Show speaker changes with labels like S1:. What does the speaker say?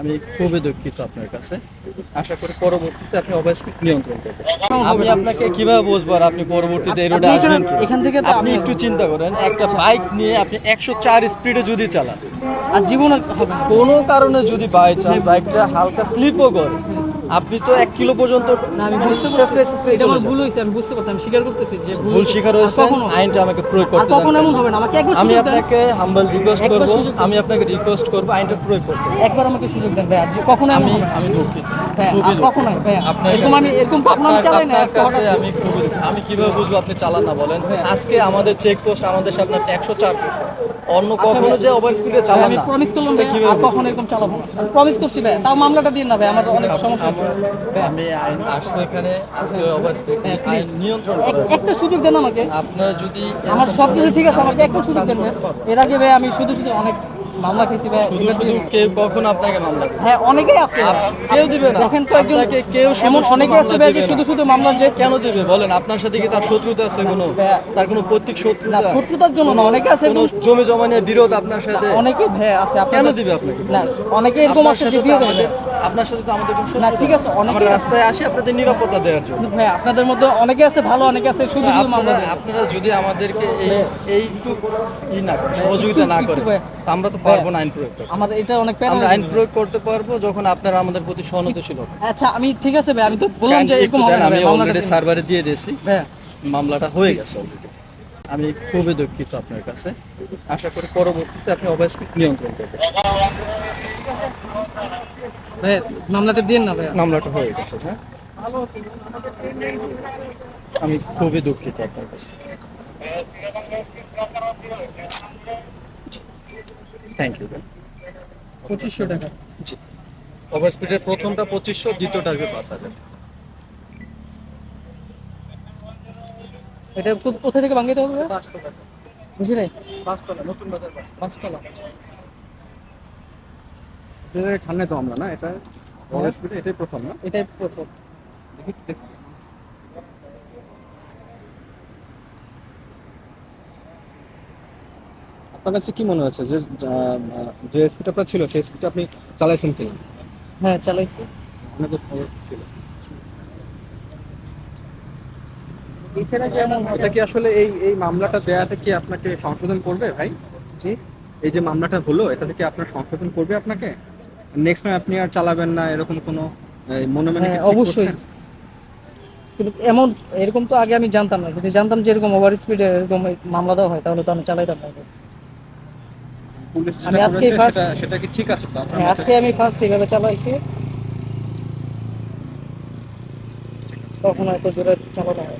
S1: আমি খুবই দুঃখিত আপনার কাছে। আশা করি পরবর্তীতে আপনি ওভার নিয়ন্ত্রণ করবেন। আমি আপনাকে কীভাবে বুঝব আর আপনি পরবর্তীতে এই রোডে আসবেন
S2: এখান থেকে তো
S1: আপনি একটু চিন্তা করেন একটা বাইক নিয়ে আপনি একশো চার স্পিডে যদি চালান
S2: আর জীবনে
S1: কোনো কারণে যদি বাই চান্স বাইকটা হালকা স্লিপও করে আপনি তো এক কিলো পর্যন্ত
S2: আমি বুঝতে পারছি এটা আমার ভুল হয়েছে আমি বুঝতে পারছি আমি স্বীকার করতেছি যে
S1: ভুল স্বীকার হয়েছে আইনটা আমাকে প্রয়োগ করতে
S2: কখনো এমন হবে না আমাকে একবার
S1: আমি আপনাকে হাম্বল রিকোয়েস্ট করব আমি আপনাকে রিকোয়েস্ট করব আইনটা প্রয়োগ করতে
S2: একবার আমাকে সুযোগ দেন ভাই যে কখনো
S1: আমি আমি দুঃখিত।
S2: এরকম আমি- এরকম কখনো আমি চালাই না,
S1: কাছে আমি খুবই আমি কীভাবে বুঝব আপনি চালান না বলেন। আজকে আমাদের চেক পোস্ট আমাদের সামনে একশো চার অন্য
S2: আচ্ছা
S1: কখনো যে ওভার স্পিডে চালান
S2: আমি প্রমিস করলাম ভাই আর কখনো এরকম চালাবো না। প্রমিস করছি ভাই তাও মামলাটা দিন না ভাই আমার অনেক সমস্যা।
S1: আমি আইন আসছে এখানে আজকে ওভার স্পিড
S2: হ্যাঁ,
S1: আইন নিয়ন্ত্রণ
S2: এক- একটা সুযোগ দেন আমাকে।
S1: আপনার যদি
S2: আমার সব কিছু ঠিক আছে আমাকে একটা সুযোগ দেন। এর আগে ভাই আমি শুধু শুধু অনেক মামলা খেয়েছি ভাই
S1: শুধু শুধু কেউ কখন আপনাকে মামলা
S2: হ্যাঁ অনেকেই আছে
S1: কেউ দিবে না।
S2: দেখেন
S1: কয়েকজন কেউ
S2: এমন অনেকে আছে ভাই যে শুধু শুধু মামলা যে
S1: কেন দিবে? বলেন আপনার সাথে কি তার শত্রুতা আছে কোনো? তার কোনো প্রত্যেক
S2: না
S1: শত্রুতা
S2: শত্রুতার জন্য না অনেকে আছে
S1: কোনো জমি জমা নিয়ে বিরোধ আপনার সাথে?
S2: অনেকে ভাই আছে।
S1: কেন দিবে আপনাকে?
S2: না অনেকে এরকম আছে যে দিয়ে দেবে
S1: আপনার সাথে তো আমাদের কোনো
S2: না ঠিক আছে। অনেকে
S1: রাস্তায় আসি আপনাদের নিরাপত্তা দেওয়ার জন্য।
S2: ভাই আপনাদের মধ্যে অনেকে আছে ভালো অনেকে আছে শুধু শুধু
S1: আপনারা যদি আমাদেরকে। এইটু ই না সহযোগিতা না করে আমরা তো পারব না আইন প্রয়োগ করতে।
S2: আমাদের এটা অনেক
S1: আমরা আইন প্রয়োগ করতে পারব যখন আপনারা আমাদের প্রতি সহনশীল
S2: আচ্ছা আমি ঠিক আছে ভাই আমি তো বললাম যে এরকম হবে
S1: আমি অলরেডি সার্ভারে দিয়ে দিয়েছি।
S2: ভাইয়া,
S1: মামলাটা হয়ে গেছে অলরেডি আমি খুবই দুঃখিত আপনার কাছে। আশা করি পরবর্তীতে আপনি স্পিড নিয়ন্ত্রণ করবেন।
S2: ভাইয়া, মামলাটা দিন না ভাইয়া।
S1: মামলাটা হয়ে গেছে হ্যাঁ? আমি খুবই দুঃখিত আপনার কাছে। থ্যাংক ইউ
S2: পঁচিশশো টাকা।
S1: জি। ওভার স্পিডের প্রথমটা পঁচিশশো দ্বিতীয়টা আসবে পাঁচ হাজার।
S2: এটা কোথা থেকে ভাঙিতে হবে? বুঝি নাই?
S1: পাঁচতলা নতুন বাজার
S2: পাঁচতলা
S3: সামনে তো আমরা না এটা এটাই প্রথম না?
S2: এটাই প্রথম।
S3: দেখি দেখি। আপনার কাছে কি মনে হচ্ছে যে যে স্পিড আপনার ছিল সেই স্পিডটা আপনি চালাইছেন কিনা?
S2: হ্যাঁ চালাইছি।
S3: খবর ছিল। এটা কি আসলে এই এই মামলাটা দেয়াতে কি আপনাকে সংশোধন করবে ভাই?
S2: জি।
S3: এই যে মামলাটা হলো এটা থেকে আপনার সংশোধন করবে আপনাকে? নেক্সট টাইম আপনি আর চালাবেন না এরকম কোনো মনে মনে
S2: হ্যাঁ, অবশ্যই। কিন্তু এমন এরকম তো আগে আমি জানতাম না। যদি জানতাম যে এরকম ওভার স্পিডে এরকম মামলা দেওয়া হয় তাহলে তো আমি চালাইতাম না। আমি
S3: করেছে
S2: first-
S3: সেটা কি ঠিক আছে তো
S2: হ্যাঁ? আজকে আমি ফার্স্ট এইভাবে চালাইছি। তখন হয়তো জোরে চালানো হয়।